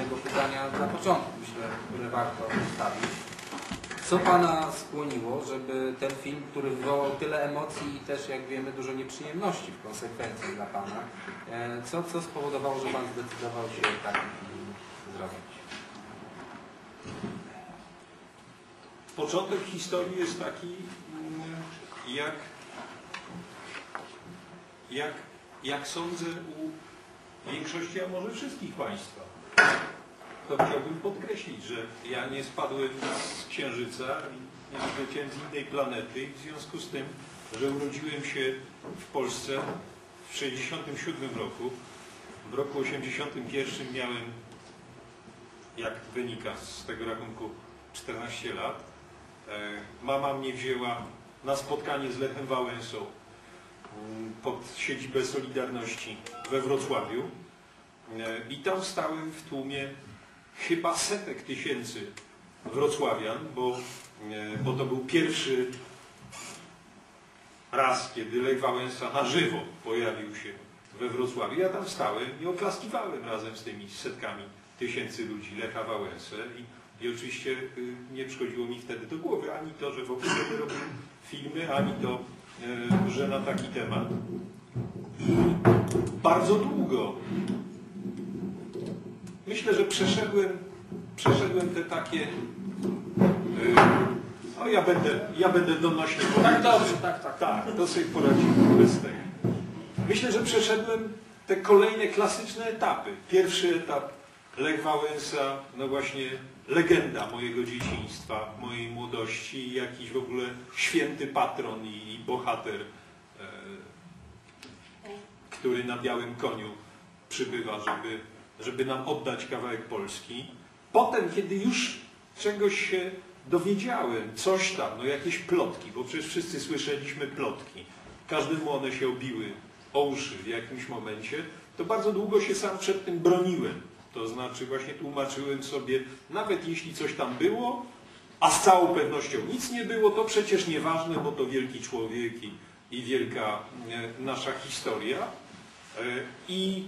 jednego pytania na początku, myślę, które warto postawić. Co Pana skłoniło, żeby ten film, który wywołał tyle emocji i też, jak wiemy, dużo nieprzyjemności w konsekwencji dla Pana, e, co, co spowodowało, że Pan zdecydował się taki film zrobić? Początek historii jest taki, jak, jak, jak sądzę u większości, a może wszystkich Państwa. To chciałbym podkreślić, że ja nie spadłem z Księżyca nie przyleciałem z innej planety. I w związku z tym, że urodziłem się w Polsce w 1967 roku, w roku 1981 miałem, jak wynika z tego rachunku, 14 lat. E, Mama mnie wzięła na spotkanie z Lechem Wałęsą mm, pod siedzibę Solidarności we Wrocławiu. E, i tam stałem w tłumie chyba setek tysięcy wrocławian, bo, e, bo to był pierwszy raz, kiedy Lech Wałęsa na żywo pojawił się we Wrocławiu. Ja tam stałem i oklaskiwałem razem z tymi setkami tysięcy ludzi Lecha Wałęsę i, i oczywiście y, nie przychodziło mi wtedy do głowy ani to, że w ogóle robił filmy, ani to, y, że na taki temat. Bardzo długo myślę, że przeszedłem, przeszedłem te takie. Yy, o, ja będę, ja będę donośny. Tak, dobrze, tak, tak. Tak, to sobie poradzimy bez tego. Myślę, że przeszedłem te kolejne klasyczne etapy. Pierwszy etap Lech Wałęsa, no właśnie legenda mojego dzieciństwa, mojej młodości, jakiś w ogóle święty patron i, i bohater, e, który na białym koniu przybywa, żeby żeby nam oddać kawałek Polski. Potem, kiedy już czegoś się dowiedziałem, coś tam, no jakieś plotki, bo przecież wszyscy słyszeliśmy plotki, każdemu one się obiły o uszy w jakimś momencie, to bardzo długo się sam przed tym broniłem. To znaczy właśnie tłumaczyłem sobie, nawet jeśli coś tam było, a z całą pewnością nic nie było, to przecież nieważne, bo to wielki człowiek i, i wielka e, nasza historia. E, I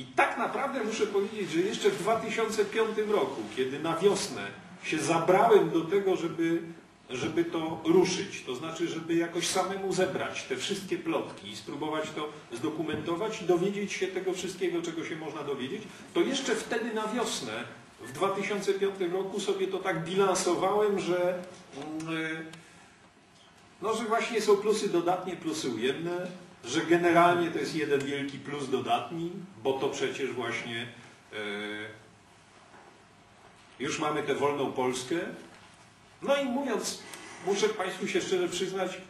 i tak naprawdę muszę powiedzieć, że jeszcze w 2005 roku, kiedy na wiosnę się zabrałem do tego, żeby, żeby to ruszyć, to znaczy, żeby jakoś samemu zebrać te wszystkie plotki i spróbować to zdokumentować i dowiedzieć się tego wszystkiego, czego się można dowiedzieć, to jeszcze wtedy na wiosnę, w 2005 roku sobie to tak bilansowałem, że, mm, no, że właśnie są plusy dodatnie, plusy ujemne, że generalnie to jest jeden wielki plus dodatni, bo to przecież właśnie e, już mamy tę wolną Polskę. No i mówiąc, muszę Państwu się szczerze przyznać,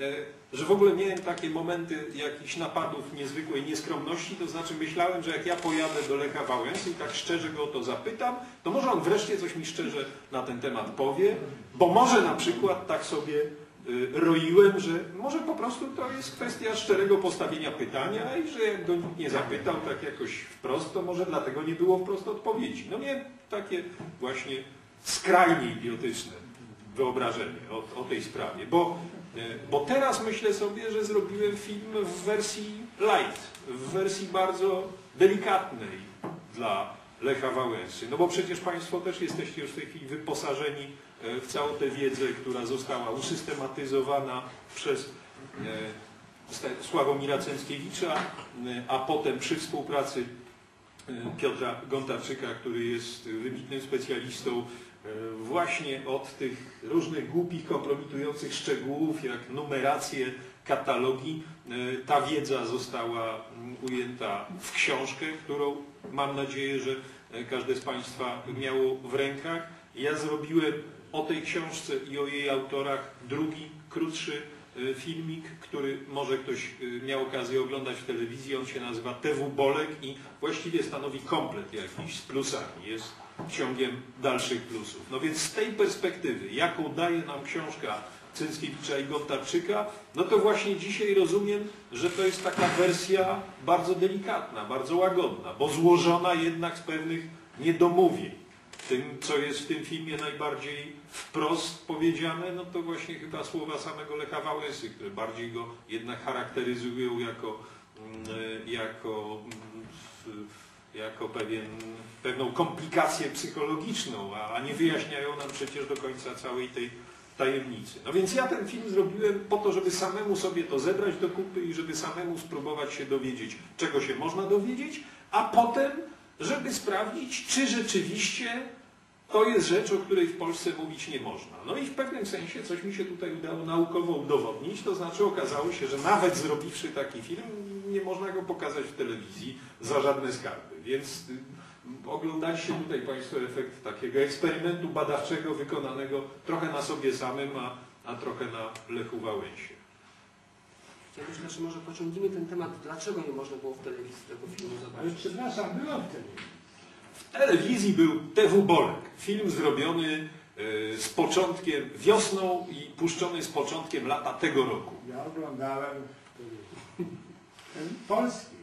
e, że w ogóle miałem takie momenty jakichś napadów niezwykłej nieskromności, to znaczy myślałem, że jak ja pojadę do Lecha Wałęsy i tak szczerze go o to zapytam, to może on wreszcie coś mi szczerze na ten temat powie, bo może na przykład tak sobie roiłem, że może po prostu to jest kwestia szczerego postawienia pytania i że jak go nikt nie zapytał tak jakoś wprost, to może dlatego nie było wprost odpowiedzi. No nie takie właśnie skrajnie idiotyczne wyobrażenie o, o tej sprawie, bo, y, bo teraz myślę sobie, że zrobiłem film w wersji light, w wersji bardzo delikatnej dla Lecha Wałęsy. No bo przecież Państwo też jesteście już w tej chwili wyposażeni E, w całą tę wiedzę, która została usystematyzowana przez e, Sławomira Cęckiewicza, e, a potem przy współpracy Piotra Gontarczyka, który jest wybitnym specjalistą właśnie od tych różnych głupich, kompromitujących szczegółów, jak numeracje, katalogi. Ta wiedza została mm, ujęta w książkę, którą mam nadzieję, że każde z Państwa miało w rękach. Ja zrobiłem o tej książce i o jej autorach drugi, krótszy e, filmik, który może ktoś e, miał okazję oglądać w telewizji. On się nazywa TW Bolek i właściwie stanowi komplet jakiś z plusami. Jest ciągiem dalszych plusów. No więc z tej perspektywy, jaką daje nam książka Cynckiewicza i Gontarczyka, no to właśnie dzisiaj rozumiem, że to jest taka wersja bardzo delikatna, bardzo łagodna, bo złożona jednak z pewnych niedomówień. Tym, co jest w tym filmie najbardziej wprost powiedziane, no to właśnie chyba słowa samego Lecha Wałęsy, które bardziej go jednak charakteryzują jako, mm, jako, mm, jako pewien, pewną komplikację psychologiczną, a, a nie wyjaśniają nam przecież do końca całej tej tajemnicy. No więc ja ten film zrobiłem po to, żeby samemu sobie to zebrać do kupy i żeby samemu spróbować się dowiedzieć, czego się można dowiedzieć, a potem, żeby sprawdzić, czy rzeczywiście to jest rzecz, o której w Polsce mówić nie można. No i w pewnym sensie coś mi się tutaj udało naukowo udowodnić, to znaczy okazało się, że nawet zrobiwszy taki film, nie można go pokazać w telewizji za żadne skarby. Więc y, oglądaliście tutaj Państwo efekt takiego eksperymentu badawczego wykonanego trochę na sobie samym, a, a trochę na Lechu Wałęsie. Ja myślę, że może pociągniemy ten temat, dlaczego nie można było w telewizji tego filmu Ale zobaczyć. przepraszam, była wtedy. W telewizji był TW Bolek, film zrobiony y, z początkiem, wiosną i puszczony z początkiem lata tego roku. Ja oglądałem ten polski.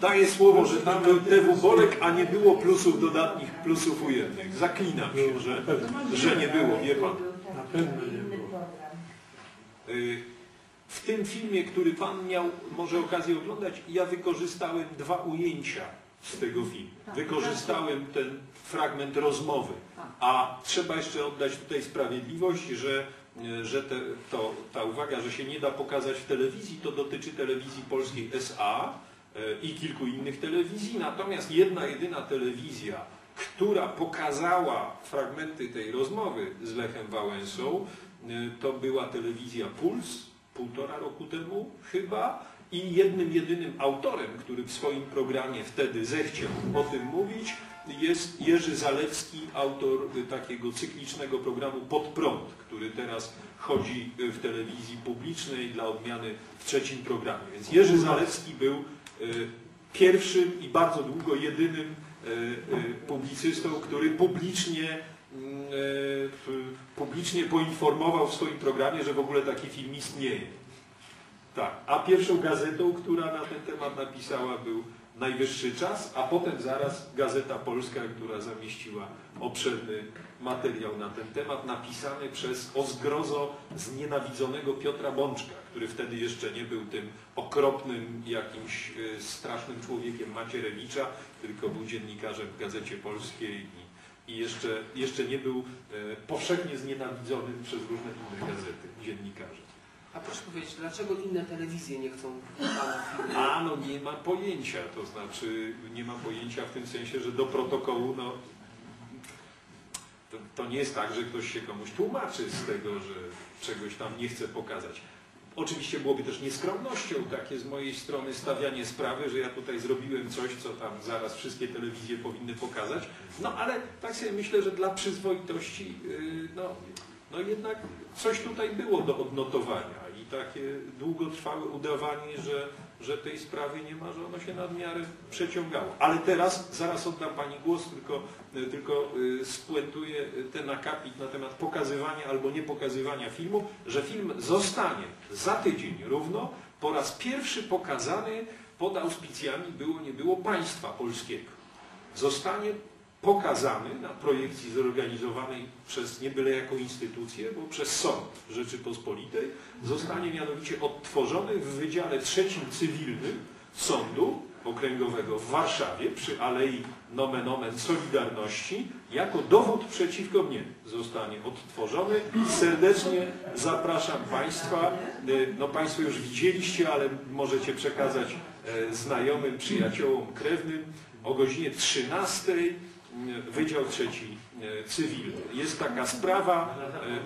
Daję słowo, że tam był TW Bolek, a nie było plusów dodatnich, plusów ujemnych. Zaklinam się, że, że nie było, wie pan. Na pewno nie było. Y, W tym filmie, który pan miał może okazję oglądać, ja wykorzystałem dwa ujęcia z tego filmu. Wykorzystałem ten fragment rozmowy, a trzeba jeszcze oddać tutaj sprawiedliwość, że, y, że te, to, ta uwaga, że się nie da pokazać w telewizji, to dotyczy telewizji polskiej SA i kilku innych telewizji, natomiast jedna, jedyna telewizja, która pokazała fragmenty tej rozmowy z Lechem Wałęsą, y, to była telewizja Puls, półtora roku temu chyba, i jednym, jedynym autorem, który w swoim programie wtedy zechciał o tym mówić, jest Jerzy Zalewski, autor y, takiego cyklicznego programu Pod prąd, który teraz chodzi y, w telewizji publicznej dla odmiany w trzecim programie. Więc Jerzy Zalewski był pierwszym i bardzo długo jedynym y, y, publicystą, który publicznie mm, y, publicznie poinformował w swoim programie, że w ogóle taki film istnieje. Tak, a pierwszą gazetą, która na ten temat napisała był Najwyższy Czas, a potem zaraz Gazeta Polska, która zamieściła obszerny materiał na ten temat, napisany przez o zgrozo znienawidzonego Piotra Bączka, który wtedy jeszcze nie był tym okropnym, jakimś e, strasznym człowiekiem Macierewicza, tylko był dziennikarzem w Gazecie Polskiej i, i jeszcze, jeszcze nie był e, powszechnie znienawidzonym przez różne inne gazety, dziennikarzy. A proszę powiedzieć, dlaczego inne telewizje nie chcą pana? A no nie mam pojęcia, to znaczy nie mam pojęcia w tym sensie, że do protokołu no, to, to nie jest tak, że ktoś się komuś tłumaczy z tego, że czegoś tam nie chce pokazać. Oczywiście byłoby też nieskromnością takie z mojej strony stawianie sprawy, że ja tutaj zrobiłem coś, co tam zaraz wszystkie telewizje powinny pokazać. No ale tak sobie myślę, że dla przyzwoitości yy, no, no jednak coś tutaj było do odnotowania i takie długotrwałe udawanie, że, że tej sprawy nie ma, że ono się nadmiarę przeciągało. Ale teraz, zaraz oddam Pani głos, tylko, tylko y, spuentuję ten akapit na temat pokazywania albo nie pokazywania filmu, że film zostanie za tydzień równo po raz pierwszy pokazany pod auspicjami było nie było państwa polskiego. Zostanie pokazany na projekcji zorganizowanej przez nie byle jaką instytucję, bo przez Sąd Rzeczypospolitej, zostanie mianowicie odtworzony w Wydziale Trzecim Cywilnym Sądu Okręgowego w Warszawie przy Alei Nomen Omen Solidarności jako dowód przeciwko mnie zostanie odtworzony. Serdecznie zapraszam Państwa. Y, No Państwo już widzieliście, ale możecie przekazać e, znajomym, przyjaciołom, krewnym o godzinie 13 Wydział Trzeci e, Cywilny. Jest taka sprawa, e,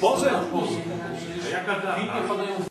pozew. Padają